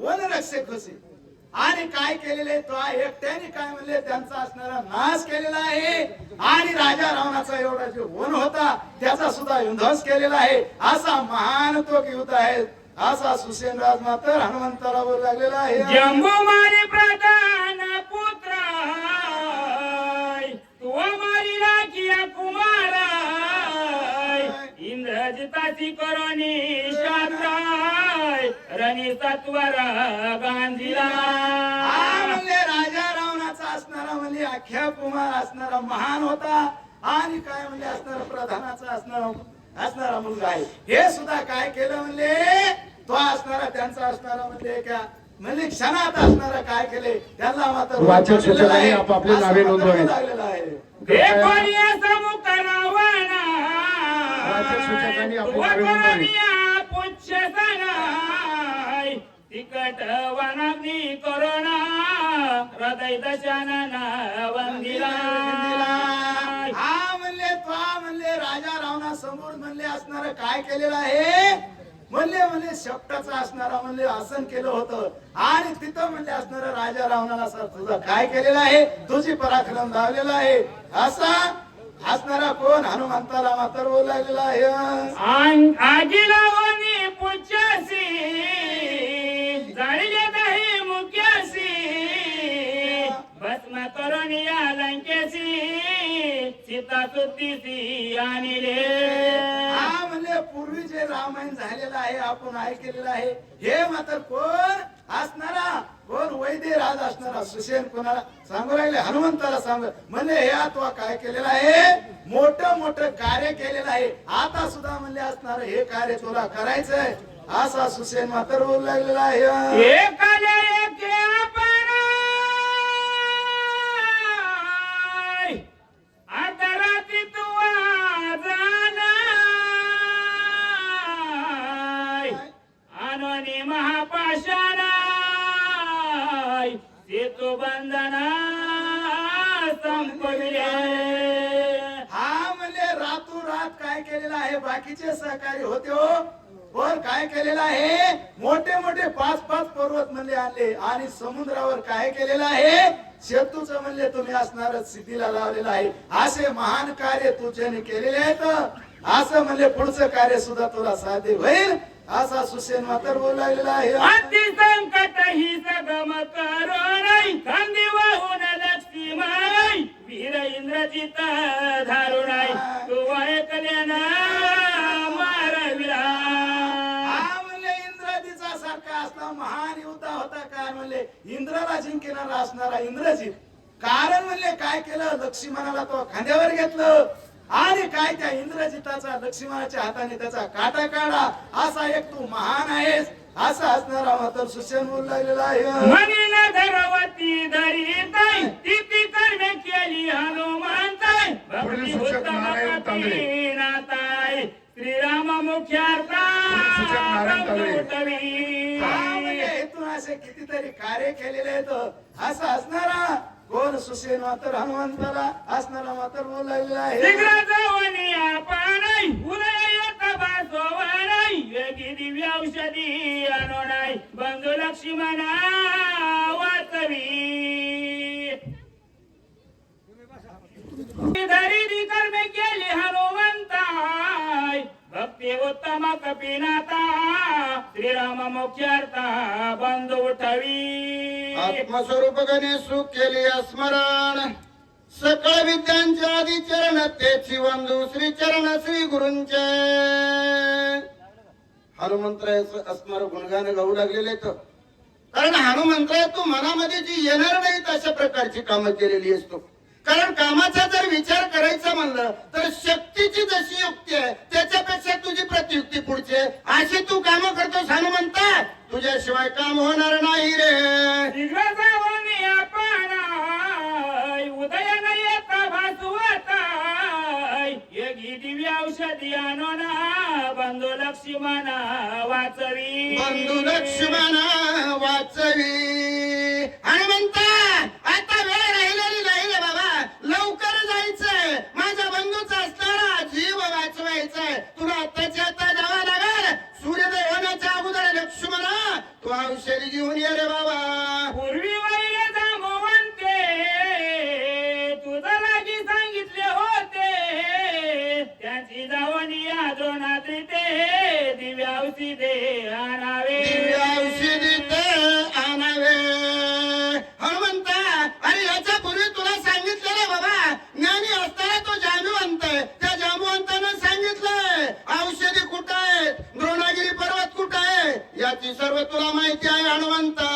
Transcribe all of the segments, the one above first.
वनरक्षक होते आणि काय केलेले तो एकट्याने काय म्हणले? त्यांचा असणारा नाश केलेला आहे. आणि राजा रावणाचा एवढा जो वन होता त्याचा सुद्धा युद्ध केलेला आहे. असा महान तो युद्ध आहे. असा सुसेन राज मात्र हनुमंताला बोलू लागलेला आहे. जंबुमारी प्रधान पुत्र तू कुमार इंद्रजिताची करोनी सत्वर गांधीला हा म्हणले राजा रावणाचा असणारा म्हणजे अख्या कुमार असणारा महान होता. आणि काय म्हणले असणारा प्रधानाचा असणारा असणारा मुलगा आहे. हे सुद्धा काय केलं म्हणले तो असणारा त्यांचा असणारा म्हणजे का म्हणजे क्षणात असणारा काय केले? त्यांना मात्र वाचक सूचकांनी आपापली नावे नोंदवावीत. लागलेलं आहे. हे कोणी सूचकांनी आपली नावे नोंदवावी. पुच्छ सनाय तिकट वनाग्नी करोना हृदय दशानन वंदिला. हा म्हणले तो म्हणले राजा रावणा समोर म्हणले असणार काय केलेलं आहे? म्हणले म्हणले शेपटाचं असणारा म्हणले आसन केलं होतं. आणि तिथं म्हणले असणार राजा रावणाला सर तुझं काय केलेलं आहे? तुझी पराक्रम धावलेला आहे. असा? असणारा कोण? हनुमंताला मात्र बोलायलेला आहे. आन- आगीला आणिले हा म्हणले पूर्वी जे रामायण झालेलं आहे आपण ऐकलेलं आहे हे मात्र कोण असणारा? कोण वैद्य राज असणारा? सुसेन कोणाला सांगू राहिले? हनुमंताला सांग. म्हणले हे आता काय केलेलं आहे? मोठं मोठं कार्य केलेलं आहे. आता सुद्धा म्हणले असणार हे कार्य तुला करायचंय. असा सुसेन मात्र बोलू लागलेला आहे. केलेलं बाकीचे सहकारी होते हो. पण काय केलेलं आहे? मोठे मोठे पाच पाच पर्वत म्हणले आणले आणि समुद्रावर काय केलेलं आहे? शेतूच म्हणले तुम्ही असणार सिद्धीला लावलेलं आहे. असे महान कार्य तुझ्याने केलेले आहेत असं म्हणले पुढचं कार्य सुद्धा तुला साधे होईल असा सुसेन मात्र बोलायला आहे. अति संकट ही सगम करोनाई खांदी वाहून लक्ष्मी माराई वीर इंद्रजित धारुणाई तू मारविला म्हणले इंद्रजीचा सारखा असला महान युद्ध होता काय म्हणले? इंद्राला जिंकणारा असणारा इंद्रजीत. कारण म्हणले काय केलं? लक्ष्मणाला तो खांद्यावर घेतलं. आणि काय त्या इंद्रजिताचा? लक्ष्मणाच्या हाताने त्याचा काटा काढा. असा एक तू महान आहेस. असा असणारा मात्र सुशेन बोलू लागलेला आहे. धरवती धरिताई तिती कर्मे केली पुढील भक्ती तांबळे. नाताय. श्रीराम मुख्यार्था म्हणजे इथून असे कितीतरी कार्य केलेले आहेत. असं असणारा कोण सुसेन मात्र हनुमंताला असणारा मात्र बोलू लागलेला आहे. दिव्य औषधी बंधू लक्ष्मणा वाचवी धरी कर्मे केली हनुमंताय भक्ती उत्तम कपिनाथा श्रीराम मुख्यार्था बंधू उठवी. आत्मस्वरूप गणेश सुख स्मरण. सकळ विद्यांच्या आधी चरण त्याची वंदू श्री चरण श्री गुरुंचे. हनुमंत्र स्मर गुणगान गाऊ लागलेले तर कारण हनुमंत्र तू मनामध्ये जी येणार नाहीत अशा प्रकारची कामं केलेली असतो कारण कामाचा जर विचार करायचा म्हणलं तर शक्तीची जशी युक्ती आहे त्याच्यापेक्षा तुझी प्रतियुक्ती पुढची. आहे. अशी तू कामं करतोस हनुमंत तुझ्याशिवाय काम होणार नाही रे. बंधू लक्ष्मण वाचवी. आणि म्हणता आता वेळ राहिलेली नाही बाबा. लवकर जायचंय. माझ्या बंधूचा असणारा जीव वाचवायचाय. तुला आताच्या आता जावा लागेल. सूर्योदय होण्याच्या अगोदर लक्ष्मण तू औषधी घेऊन ये रे बाबा. तुला माहिती आहे हनुमंता.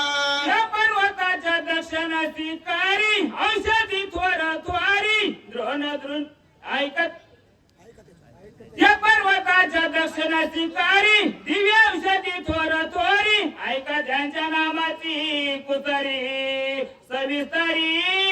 या पर्वताच्या दर्शनाची कारी औषधी थोर द्वारी. द्रोण द्रुण ऐकत. या पर्वताच्या दर्शनाची कारी दिव्य औषधी थोर थोरी ऐका ज्यांच्या नामाची कुतरी सविस्तरी.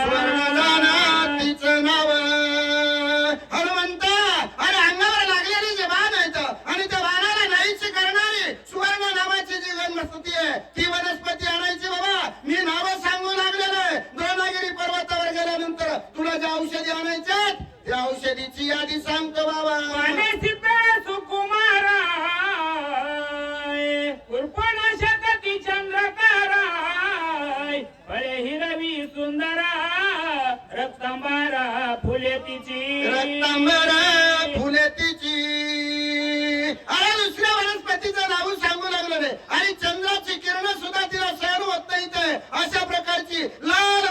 फुले तिची अरे दुसऱ्या वनस्पतीचं नाव सांगू लागलं रे. आणि चंद्राची किरण सुद्धा तिला सहन होत नाही अशा प्रकारची लाल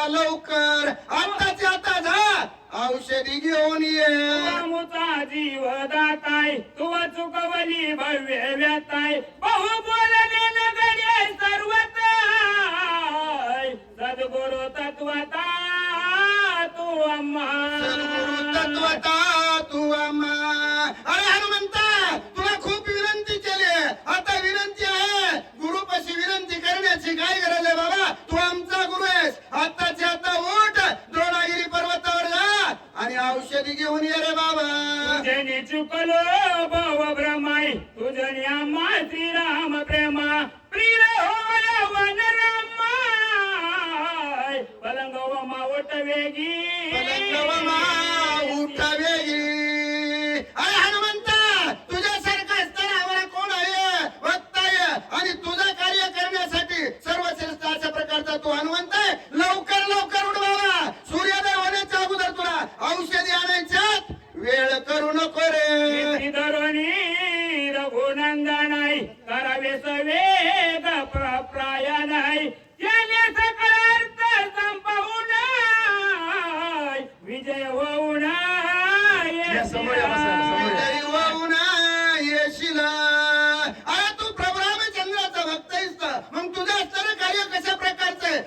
बाबा लवकर. आताच आता जा औषधी घेऊन ये. मुचा जीव दाताय तू चुकवली भव्य व्यताय बहु बोलणे नगडे सर्वताय सद्गुरु तत्वता तू अम्मा. सद्गुरु तत्वता तू अम्मा. अरे हनुमंत नाही करावे सवेद प्राय नाही. विजय होऊ येशिला. अरे तू प्रभरामचंद्राचा भक्त मग तुझं असणारं कार्य कशा प्रकारचं? आहे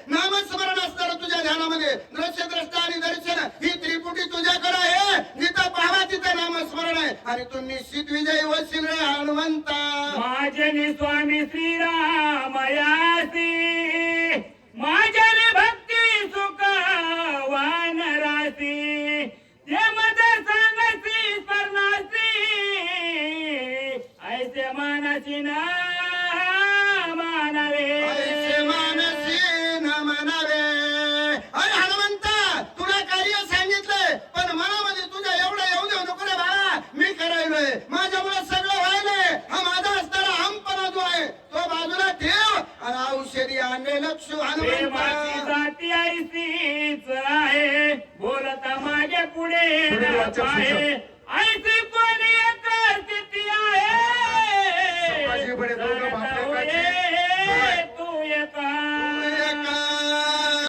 शर्याने लक्ष प्रेमाची आहे. बोलता माझ्या पुढे आहे